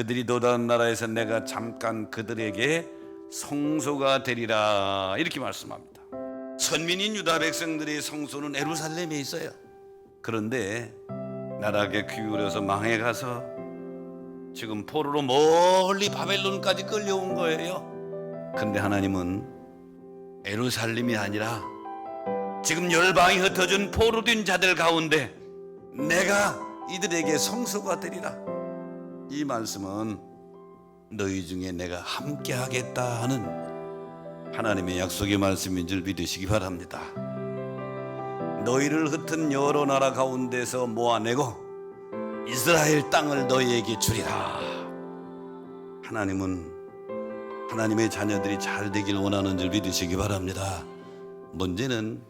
그들이 도다한 나라에서 내가 잠깐 그들에게 성소가 되리라 이렇게 말씀합니다. 선민인 유다 백성들의 성소는 에루살렘에 있어요. 그런데 나라게 기울여서 망해 가서 지금 포로로 멀리 바벨론까지 끌려온 거예요. 근데 하나님은 에루살렘이 아니라 지금 열방이 흩어진 포로된 자들 가운데 내가 이들에게 성소가 되리라. 이 말씀은 너희 중에 내가 함께 하겠다 하는 하나님의 약속의 말씀인 줄 믿으시기 바랍니다. 너희를 흩은 여러 나라 가운데서 모아내고 이스라엘 땅을 너희에게 주리라. 하나님은 하나님의 자녀들이 잘 되길 원하는 줄 믿으시기 바랍니다. 문제는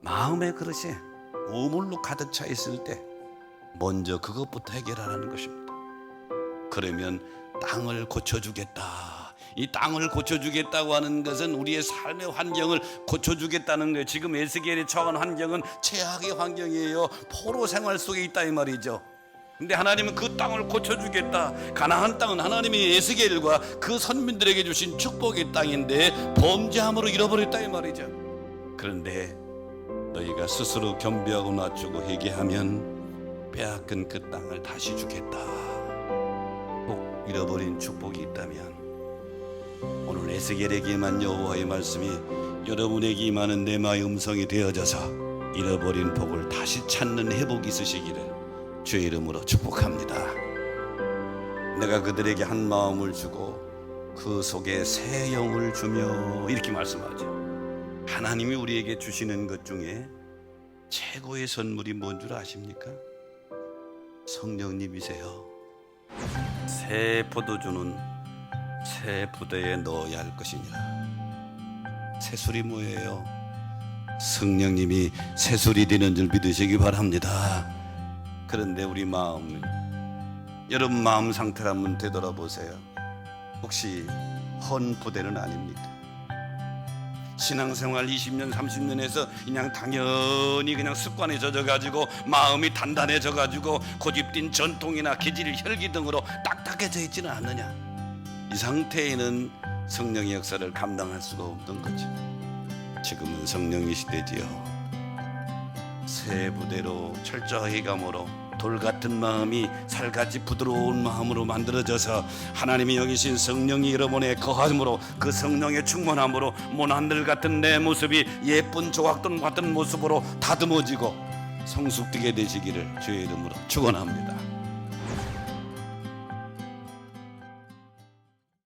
마음의 그릇이 우물로 가득 차 있을 때 먼저 그것부터 해결하라는 것입니다. 그러면 땅을 고쳐주겠다. 이 땅을 고쳐주겠다고 하는 것은 우리의 삶의 환경을 고쳐주겠다는 거예요. 지금 에스겔에 처한 환경은 최악의 환경이에요. 포로 생활 속에 있다 이 말이죠. 근데 하나님은 그 땅을 고쳐주겠다. 가나안 땅은 하나님의 에스겔과 그 선민들에게 주신 축복의 땅인데 범죄함으로 잃어버렸다 이 말이죠. 그런데 너희가 스스로 겸비하고 낮추고 회개하면 빼앗긴 그 땅을 다시 주겠다. 꼭 잃어버린 축복이 있다면 오늘 에스겔에게만 여호와의 말씀이 여러분에게 임하는 내 마의 음성이 되어져서 잃어버린 복을 다시 찾는 회복이 있으시기를 주의 이름으로 축복합니다. 내가 그들에게 한 마음을 주고 그 속에 새 영을 주며 이렇게 말씀하죠. 하나님이 우리에게 주시는 것 중에 최고의 선물이 뭔 줄 아십니까? 성령님이세요. 새 포도주는 새 부대에 넣어야 할 것이니라. 새술이 뭐예요? 성령님이 새술이 되는 줄 믿으시기 바랍니다. 그런데 우리 마음, 여러분 마음 상태를 한번 되돌아보세요. 혹시 헌 부대는 아닙니까? 신앙생활 20년, 30년에서 그냥 당연히 그냥 습관에 젖어가지고 마음이 단단해져가지고 고집된 전통이나 기질, 혈기 등으로 딱딱해져 있지는 않느냐? 이 상태에는 성령의 역사를 감당할 수가 없는 거죠. 지금은 성령의 시대지요. 새 부대로 철저히 감으로 돌 같은 마음이 살같이 부드러운 마음으로 만들어져서 하나님이 여기신 성령이 여러분의 거함으로 그 성령의 충만함으로 모난들 같은 내 모습이 예쁜 조각돈 같은 모습으로 다듬어지고 성숙되게 되시기를 주의 이름으로 축원합니다.